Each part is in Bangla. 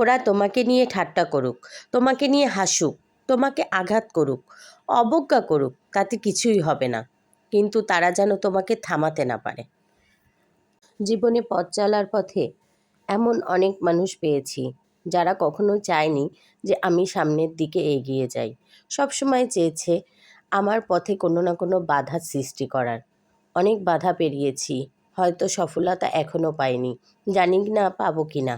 ওরা তোমাকে নিয়ে ঠাট্টা করুক, তোমাকে নিয়ে হাসুক, তোমাকে আঘাত করুক, অবজ্ঞা করুক, তাতে কিছুই হবে না। কিন্তু তারা যেন তোমাকে থামাতে না পারে। জীবনে পথ চলার পথে এমন অনেক মানুষ পেয়েছি, যারা কখনো চায়নি যে আমি সামনের দিকে এগিয়ে যাই। সবসময় চেয়েছে আমার পথে কোনো না কোনো বাধা সৃষ্টি করার। অনেক বাধা পেরিয়েছি, হয়তো সফলতা এখনও পাইনি। জানি না পাবো কি না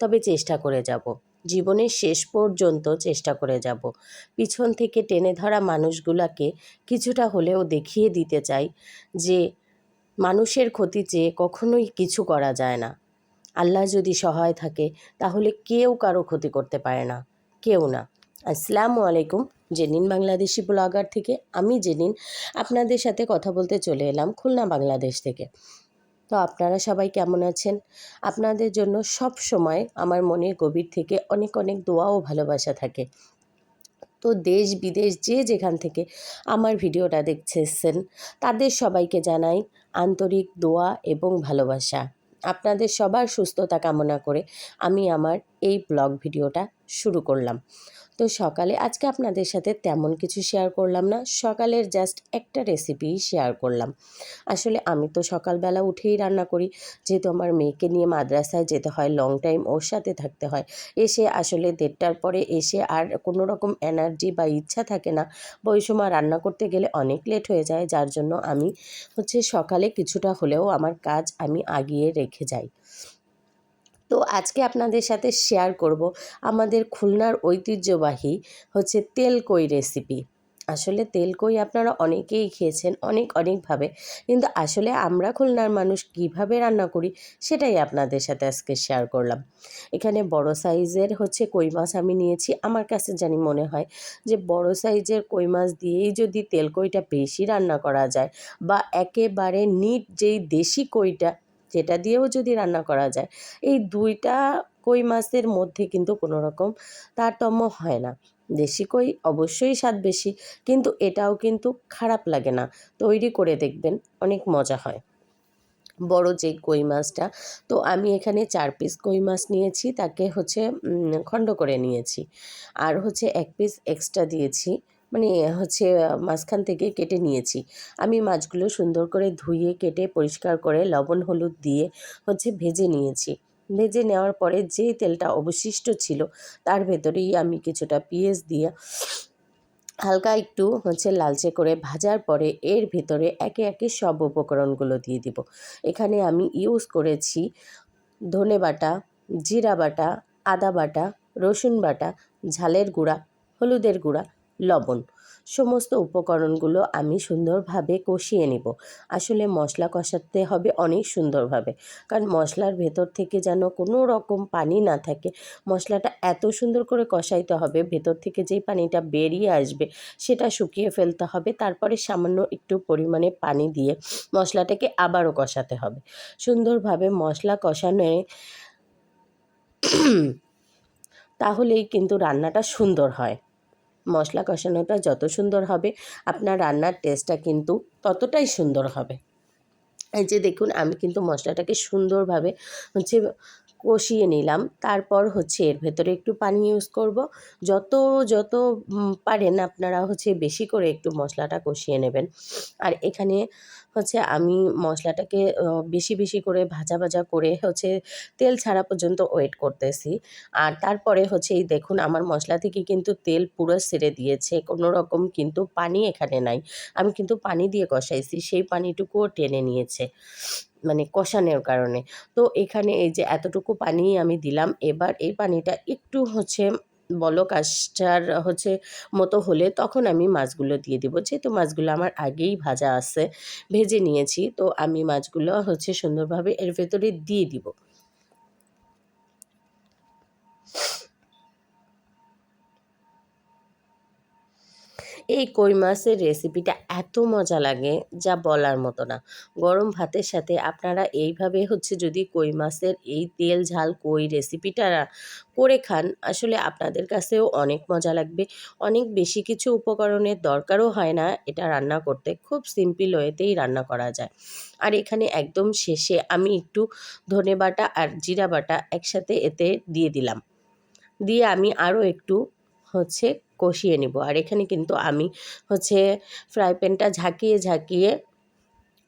তবে চেষ্টা করে যাব। জীবনের শেষ পর্যন্ত চেষ্টা করে যাব। পিছন থেকে টেনে ধরা মানুষগুলোকে কিছুটা হলেও দেখিয়ে দিতে চাই যে, মানুষের ক্ষতি চেয়ে কখনোই কিছু করা যায় না। আল্লাহ যদি সহায় থাকে, তাহলে কেউ কারও ক্ষতি করতে পারে না। কেউ না। আসসালামু আলাইকুম, জেনিন বাংলাদেশি ব্লগার থেকে। আমি জেনিন, আপনাদের সাথে কথা বলতে চলে এলাম খুলনা বাংলাদেশ থেকে। তো আপনারা সবাই কেমন আছেন? আপনাদের জন্য সব সময় আমার মনের গভীর থেকে অনেক অনেক দোয়া ও ভালোবাসা থাকে। তো দেশ, বিদেশ যে যেখান থেকে আমার ভিডিওটা দেখছেন, তাদের সবাইকে জানাই আন্তরিক দোয়া এবং ভালোবাসা। আপনাদের সবার সুস্থতা কামনা করে আমি আমার এই ব্লগ ভিডিওটা শুরু করলাম। তো সকালে আজকে আপনাদের সাথে তেমন কিছু শেয়ার করলাম না। সকালের জাস্ট একটা রেসিপি শেয়ার করলাম। আসলে আমি তো সকালবেলা উঠেই রান্না করি। যেহেতু আমার মেয়েকে নিয়ে মাদ্রাসায় যেতে হয় লং টাইম ওর সাথে থাকতে হয়। এসে আসলে দেড়টার পরে এসে আর কোনো রকম এনার্জি বা ইচ্ছা থাকে না। বা ওই সময় রান্না করতে গেলে অনেক লেট হয়ে যায়। যার জন্য আমি হচ্ছে সকালে কিছুটা হলেও আমার কাজ আমি আগিয়ে রেখে যাই। তো আজকে আপনাদের সাথে শেয়ার করব আমাদের খুলনার ঐতিহ্যবাহী হচ্ছে তেলকই রেসিপি আসলে তেলকই আপনারা অনেকেই খেয়েছেন, অনেক অনেকভাবে। কিন্তু আসলে আমরা খুলনার মানুষ কীভাবে রান্না করি সেটাই আপনাদের সাথে আজকে শেয়ার করলাম। এখানে বড় সাইজের হচ্ছে কই মাছ আমি নিয়েছি। আমার কাছে জানি মনে হয় যে বড় সাইজের কই মাছ দিয়েই যদি তেলকইটা বেশি রান্না করা যায় বা একেবারে নিট যেই দেশি কইটা যেটা দিয়েও যদি রান্না করা যায়। এই দুইটা কই মাছের মধ্যে কিন্তু কোনো রকম তারতম্য হয় না। দেশি কই অবশ্যই স্বাদ বেশি, কিন্তু এটাও কিন্তু খারাপ লাগে না। তৈরি করে দেখবেন, অনেক মজা হয়। বড় যে কই মাছটা, তো আমি এখানে চার পিস কই মাছ নিয়েছি, তাকে হচ্ছে খণ্ড করে নিয়েছি। আর হচ্ছে এক পিস এক্সট্রা দিয়েছি। মানে হচ্ছে মাঝখান থেকে কেটে নিয়েছি। আমি মাছগুলো সুন্দর করে ধুয়ে, কেটে, পরিষ্কার করে লবণ, হলুদ দিয়ে হচ্ছে ভেজে নিয়েছি। ভেজে নেওয়ার পরে যে তেলটা অবশিষ্ট ছিল, তার ভেতরেই আমি কিছুটা পেঁয়াজ দিয়ে হালকা একটু হচ্ছে লালচে করে ভাজার পরে এর ভেতরে একে একে সব উপকরণগুলো দিয়ে দিব। এখানে আমি ইউজ করেছি ধনে বাটা, জিরা বাটা, আদা বাটা, রসুন বাটা, ঝালের গুঁড়া, হলুদের গুঁড়া লবণ। সমস্ত উপকরণগুলো আমি সুন্দরভাবে কষিয়ে নেব। আসলে মশলা কষাতে হবে অনেক সুন্দরভাবে। কারণ মশলার ভেতর থেকে যেন কোনো রকম পানি না থাকে। মশলাটা এত সুন্দর করে কষাইতে হবে, ভেতর থেকে যেই পানিটা বেরিয়ে আসবে সেটা শুকিয়ে ফেলতে হবে। তারপরে সামান্য একটু পরিমাণে পানি দিয়ে মশলাটাকে আবারও কষাতে হবে। সুন্দরভাবে মশলা কষানো তাহলেই কিন্তু রান্নাটা সুন্দর হয়। মশলা কষানোটা যত সুন্দর হবে, আপনার রান্নার টেস্টটা কিন্তু ততটাই সুন্দর হবে। এই যে দেখুন, আমি কিন্তু মশলাটাকে সুন্দরভাবে হচ্ছে কষিয়ে নিলাম। তারপর হচ্ছে এর ভেতরে একটু পানি ইউজ করব। যত যত পারেন আপনারা হচ্ছে বেশি করে একটু মশলাটা কষিয়ে নেবেন। আর এখানে হচ্ছে আমি মশলাটাকে বেশি বেশি করে ভাজা ভাজা করে হচ্ছে তেল ছাড়া পর্যন্ত ওয়েট করতেছি। আর তারপরে হচ্ছে এই দেখুন আমার মশলা থেকে কিন্তু তেল পুরো সেরে দিয়েছে, কোনো রকম কিন্তু পানি এখানে নাই। আমি কিন্তু পানি দিয়ে কষাইছি, সেই পানিটুকুও টেনে নিয়েছে মানে কষানোর কারণে। তো এখানে এই যে এতটুকু পানি আমি দিলাম, এবার এই পানিটা একটু হচ্ছে বলক আসার হচ্ছে মতো হলে তখন আমি মাছগুলো দিয়ে দেবো। যেহেতু মাছগুলো আমার আগেই ভাজা আছে, ভেজে নিয়েছি, তো আমি মাছগুলো হচ্ছে সুন্দরভাবে এর ভেতরে দিয়ে দিব। এই কই মাছের রেসিপিটা এত মজা লাগে যা বলার মতো না। গরম ভাতের সাথে আপনারা এইভাবে হচ্ছে যদি কই মাছের এই তেল ঝাল কই রেসিপিটা করে খান, আসলে আপনাদের কাছেও অনেক মজা লাগবে। অনেক বেশি কিছু উপকরণের দরকারও হয় না, এটা রান্না করতে খুব সিম্পল ওয়েতেই রান্না করা যায়। আর এখানে একদম শেষে আমি একটু ধনে বাটা আর জিরা বাটা একসাথে এতে দিয়ে দিলাম। দিয়ে আমি আরও একটু হচ্ছে কষিয়ে নিব। আর এখানে কিন্তু আমি হচ্ছে ফ্রাই প্যানটা ঝাঁকিয়ে ঝাঁকিয়ে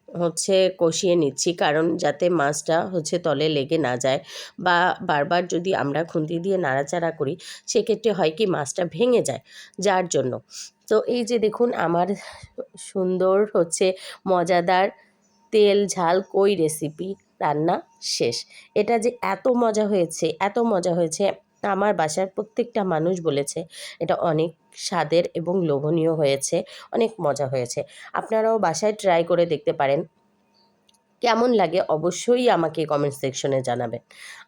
হচ্ছে কষিয়ে নিচ্ছি। কারণ যাতে মাছটা হচ্ছে তলে লেগে না যায় বা বারবার যদি আমরা খুন্তি দিয়ে নাড়াচাড়া করি, সেক্ষেত্রে হয় কি মাছটা ভেঙে যায় যার জন্য। তো এই যে দেখুন আমার সুন্দর হচ্ছে মজাদার তেল ঝাল কই রেসিপি রান্না শেষ। এটা যে এত মজা হয়েছে, এত মজা হয়েছে আমার বাসার প্রত্যেকটা মানুষ বলেছে, এটা অনেক স্বাদের এবং লোভনীয় হয়েছে, অনেক মজা হয়েছে। আপনারাও বাসায় ট্রাই করে দেখতে পারেন। কেমন লাগে অবশ্যই আমাকে কমেন্ট সেকশনে জানাবেন।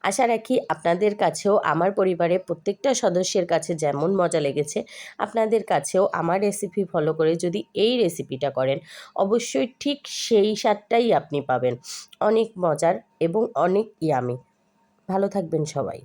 আশা রাখি আপনাদের কাছেও, আমার পরিবারের প্রত্যেকটা সদস্যের কাছে যেমন মজা লেগেছে, আপনাদের কাছেও আমার রেসিপি ফলো করে যদি এই রেসিপিটা করেন, অবশ্যই ঠিক সেই স্বাদটাই আপনি পাবেন। অনেক মজার এবং অনেক ইয়ামি ভালো থাকবেন সবাই।